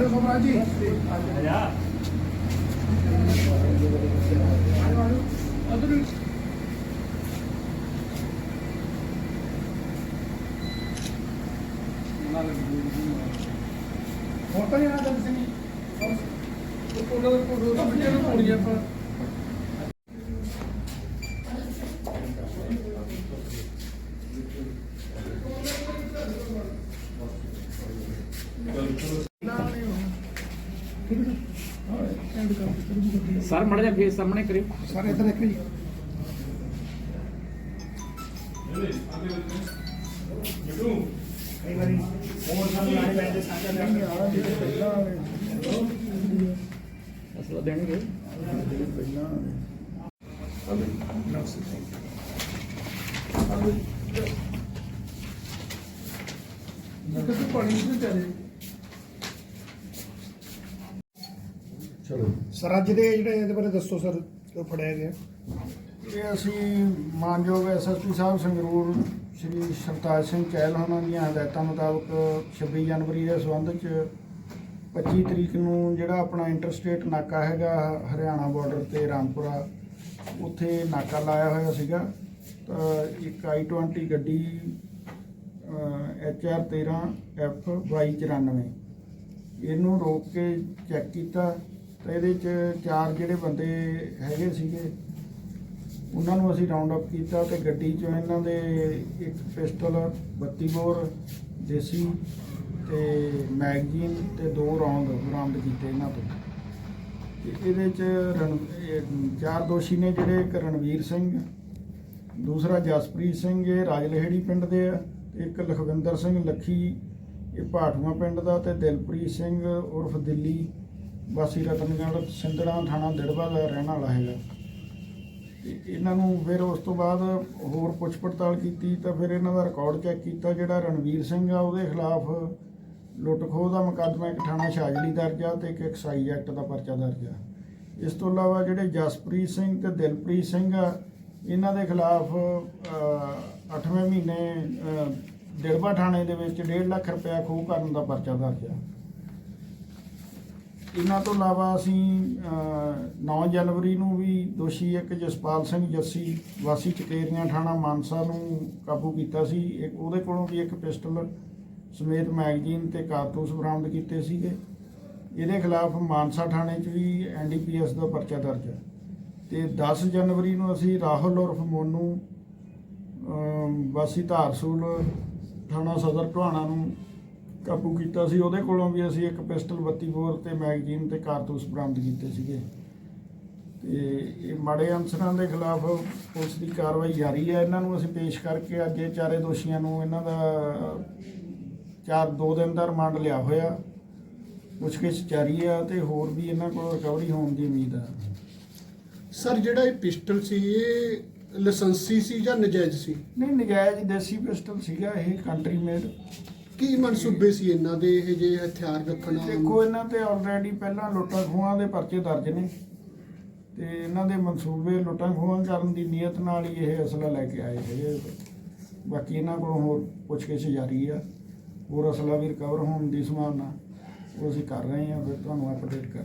Maharaj ji. Other ਹੋਰ ਤਾਂ ਨਹੀਂ ਆਦਾ ਕਿਸੇ ਨੇ ਉਹਨਾਂ ਦਾ ਕੋਲ ਦਾ ਬੱਚੇ ਨੂੰ ਕੋਲ ਆਪਾਂ ਸਰ ਮੜਾ ਜਾ ਫੇਸ ਸਾਹਮਣੇ ਕਰਿਓ। ਸਾਰੇ ਇੱਧਰ ਦੇਖੋ ਜੀ। ਕਈ ਵਾਰੀ ਹੋਰ ਸਾਨੂੰ ਲਾਣੇ ਪੈਂਦੇ ਸਾਡਾ ਨਹੀਂ ਆ ਜਿਹੜੇ ਪਹਿਲਾਂ ਵਾਲੇ ਅਸਲਾ ਦੇਣਗੇ। ਜਿਹੜੇ ਪਹਿਲਾਂ ਕਿਤੇ ਪਾਣੀ ਨਹੀਂ ਚਾਹੀਦਾ ਚਲੋ। ਸਰ ਅੱਜ ਦੇ ਜਿਹੜੇ ਇਹਦੇ ਬਾਰੇ ਦੱਸੋ ਸਰ ਜੋ ਫੜਿਆ ਗਿਆ। ਇਹ ਅਸੀਂ ਮਾਨਯੋਗ ਐਸਐਸਪੀ ਸਾਹਿਬ ਸੰਗਰੂਰ ਸ਼੍ਰੀ ਸਰਤਾਜ ਸਿੰਘ ਚਹਿਲ ਹੋਣਾ ਦੀਆਂ ਹਦਾਇਤਾਂ ਮੁਤਾਬਕ 26 ਜਨਵਰੀ ਦੇ ਸੰਬੰਧ ਚ 25 ਤਰੀਕ ਨੂੰ ਜਿਹੜਾ ਆਪਣਾ ਇੰਟਰਸਟੇਟ ਨਾਕਾ ਹੈਗਾ ਹਰਿਆਣਾ ਬਾਰਡਰ ਤੇ ਰਾਮਪੁਰਾ ਉੱਥੇ ਨਾਕਾ ਲਾਇਆ ਹੋਇਆ ਸੀਗਾ। ਤਾਂ ਇੱਕ i20 ਗੱਡੀ HR 13 F 2294 ਇਹਨੂੰ ਰੋਕ ਕੇ ਚੈੱਕ ਕੀਤਾ। ਤਾਂ ਇਹਦੇ ਚ ਚਾਰ ਜਿਹੜੇ ਬੰਦੇ ਹੈਗੇ ਸੀਗੇ, ਉਹਨਾਂ ਨੂੰ ਅਸੀਂ ਰਾਉਂਡ ਅਪ ਕੀਤਾ ਤੇ ਗੱਡੀ ਚੋਂ ਇਹਨਾਂ ਦੇ ਇੱਕ ਪਿਸਟਲ 32 ਬੋਰ, ਦੇਸੀ ਤੇ ਮੈਗਜ਼ੀਨ ਤੇ ਦੋ ਰੌਂਦ ਬਰਾਮਦ ਕੀਤੇ ਇਹਨਾਂ ਤੋਂ। ਤੇ ਇਹਦੇ ਚ ਰਣ ਚਾਰ ਦੋਸ਼ੀ ਨੇ ਜਿਹੜੇ, ਇੱਕ ਰਣਵੀਰ ਸਿੰਘ, ਦੂਸਰਾ ਜਸਪ੍ਰੀਤ ਸਿੰਘ, ਇਹ ਰਾਜਲਹੇੜੀ ਪਿੰਡ ਦੇ ਆ ਇੱਕ ਲਖਵਿੰਦਰ ਸਿੰਘ ਲੱਖੀ, ਇਹ ਭਾਟੂਆ ਪਿੰਡ ਦਾ, ਤੇ ਦਿਲਪ੍ਰੀਤ ਸਿੰਘ ਉਰਫ ਦਿੱਲੀ ਵਾਸੀ ਰਤਨਗੜ੍ਹ ਸਿੰਧੜਾ ਥਾਣਾ ਦਿੜਬਾ ਦਾ ਰਹਿਣ ਵਾਲਾ ਹੈਗਾ। ਤੇ ਇਹਨਾਂ ਨੂੰ ਫਿਰ ਉਸ ਤੋਂ ਬਾਅਦ ਹੋਰ ਪੁੱਛ ਪੜਤਾਲ ਕੀਤੀ ਤਾਂ ਫਿਰ ਇਹਨਾਂ ਦਾ ਰਿਕਾਰਡ ਚੈੱਕ ਕੀਤਾ ਜਿਹੜਾ ਰਣਵੀਰ ਸਿੰਘ ਆ ਉਹਦੇ ਖਿਲਾਫ ਲੁੱਟ ਖੋਹ ਦਾ ਮੁਕੱਦਮਾ ਇੱਕ ਥਾਣਾ ਸ਼ਾਜਲੀ ਦਰਜ ਆ ਤੇ ਇੱਕ ਐਕਸਾਈਜ਼ ਐਕਟ ਦਾ ਪਰਚਾ ਦਰਜ ਆ। ਇਸ ਤੋਂ ਇਲਾਵਾ ਜਿਹੜੇ ਜਸਪ੍ਰੀਤ ਸਿੰਘ ਤੇ ਦਿਲਪ੍ਰੀਤ ਸਿੰਘ ਆ ਇਹਨਾਂ ਦੇ ਖਿਲਾਫ 8ਵੇਂ ਮਹੀਨੇ ਅਹ, ਦਿੜਬਾ ਥਾਣੇ ਦੇ ਵਿੱਚ 1.5 ਲੱਖ ਰੁਪਇਆ ਖੋਹ ਕਰਨ ਦਾ ਪਰਚਾ ਦਰਜ ਆ। ਇਹਨਾਂ ਤੋਂ ਇਲਾਵਾ ਅਸੀਂ ਅਹ, 9 ਜਨਵਰੀ ਨੂੰ ਵੀ ਦੋਸ਼ੀ ਇੱਕ ਜਸਪਾਲ ਸਿੰਘ ਜੱਸੀ ਵਾਸੀ ਚਕੇਰੀਆਂ ਥਾਣਾ ਮਾਨਸਾ ਨੂੰ ਕਾਬੂ ਕੀਤਾ ਸੀ। ਇੱਕ ਉਹਦੇ ਕੋਲੋਂ ਵੀ ਇੱਕ ਪਿਸਟਲ ਸਮੇਤ ਮੈਗਜ਼ੀਨ ਤੇ ਕਾਰਤੂਸ ਬਰਾਮਦ ਕੀਤੇ ਸੀਗੇ। ਇਹਦੇ ਖਿਲਾਫ ਮਾਨਸਾ ਥਾਣੇ 'ਚ ਵੀ ਐਨਡੀਪੀਐਸ ਦਾ ਪਰਚਾ ਦਰਜ ਹੈ। ਤੇ 10 ਜਨਵਰੀ ਨੂੰ ਅਸੀਂ ਰਾਹੁਲ ਉਰਫ ਮੋਨੂ ਵਾਸੀ ਧਾਰਸੂਲ ਥਾਣਾ ਸਦਰ ਟੋਹਾਣਾ ਨੂੰ ਕਾਬੂ ਕੀਤਾ ਸੀ। ਉਹਦੇ ਕੋਲੋਂ ਵੀ ਅਸੀਂ ਇੱਕ ਪਿਸਟਲ 32 ਬੋਰ ਤੇ ਮੈਗਜ਼ੀਨ ਤੇ ਕਾਰਤੂਸ ਬਰਾਮਦ ਕੀਤੇ ਸੀਗੇ। ਤੇ ਇਹ ਮਾੜੇ ਅਨਸਰਾਂ ਦੇ ਖਿਲਾਫ ਪੁਲਿਸ ਦੀ ਕਾਰਵਾਈ ਜਾਰੀ ਹੈ। ਇਹਨਾਂ ਨੂੰ ਅਸੀਂ ਪੇਸ਼ ਕਰਕੇ ਅੱਜ ਇਹ ਚਾਰੇ ਦੋਸ਼ੀਆਂ ਨੂੰ ਇਹਨਾਂ ਦਾ ਚਾਰ ਦੋ ਦਿਨ ਦਾ ਰਿਮਾਂਡ ਲਿਆ ਹੋਇਆ। ਪੁੱਛਗਿੱਛ ਜਾਰੀ ਆ ਤੇ ਹੋਰ ਵੀ ਇਹਨਾਂ ਕੋਲ ਰਿਕਵਰੀ ਹੋਣ ਦੀ ਉਮੀਦ ਆ ਸਰ ਜਿਹੜਾ ਇਹ ਪਿਸਟਲ ਸੀ ਇਹ ਲਾਇਸੈਂਸੀ ਸੀ ਜਾਂ ਨਜਾਇਜ਼ ਸੀ? ਨਹੀਂ ਨਜਾਇਜ਼ ਦੇਸੀ ਪਿਸਟਲ ਸੀਗਾ। ਇਹ ਕੰਟਰੀ ਮੇਡ ਕੀ ਮਨਸੂਬੇ ਸੀ ਇਹਨਾਂ ਦੇ ਇਹ ਜੇ ਹਥਿਆਰ ਰੱਖਣਾ ਦੇਖੋ, ਇਹਨਾਂ ਤੇ ਆਲਰੇਡੀ ਪਹਿਲਾਂ ਲੁੱਟਾਂ ਖੋਹਾਂ ਦੇ ਪਰਚੇ ਦਰਜ ਨੇ ਤੇ ਇਹਨਾਂ ਦੇ ਮਨਸੂਬੇ ਲੁੱਟਾਂ ਖੋਹਾਂ ਕਰਨ ਦੀ ਨੀਅਤ ਨਾਲ ਹੀ ਇਹ ਅਸਲਾ ਲੈ ਕੇ ਆਏ ਹੈਗੇ ਬਾਕੀ ਇਹਨਾਂ ਕੋਲੋਂ ਹੋਰ ਪੁੱਛਗਿੱਛ ਜਾਰੀ ਆ। ਹੋਰ ਅਸਲਾ ਵੀ ਰਿਕਵਰ ਹੋਣ ਦੀ ਸੰਭਾਵਨਾ ਉਹ ਅਸੀਂ ਕਰ ਰਹੇ ਹਾਂ, ਫਿਰ ਤੁਹਾਨੂੰ ਅਪਡੇਟ ਕਰ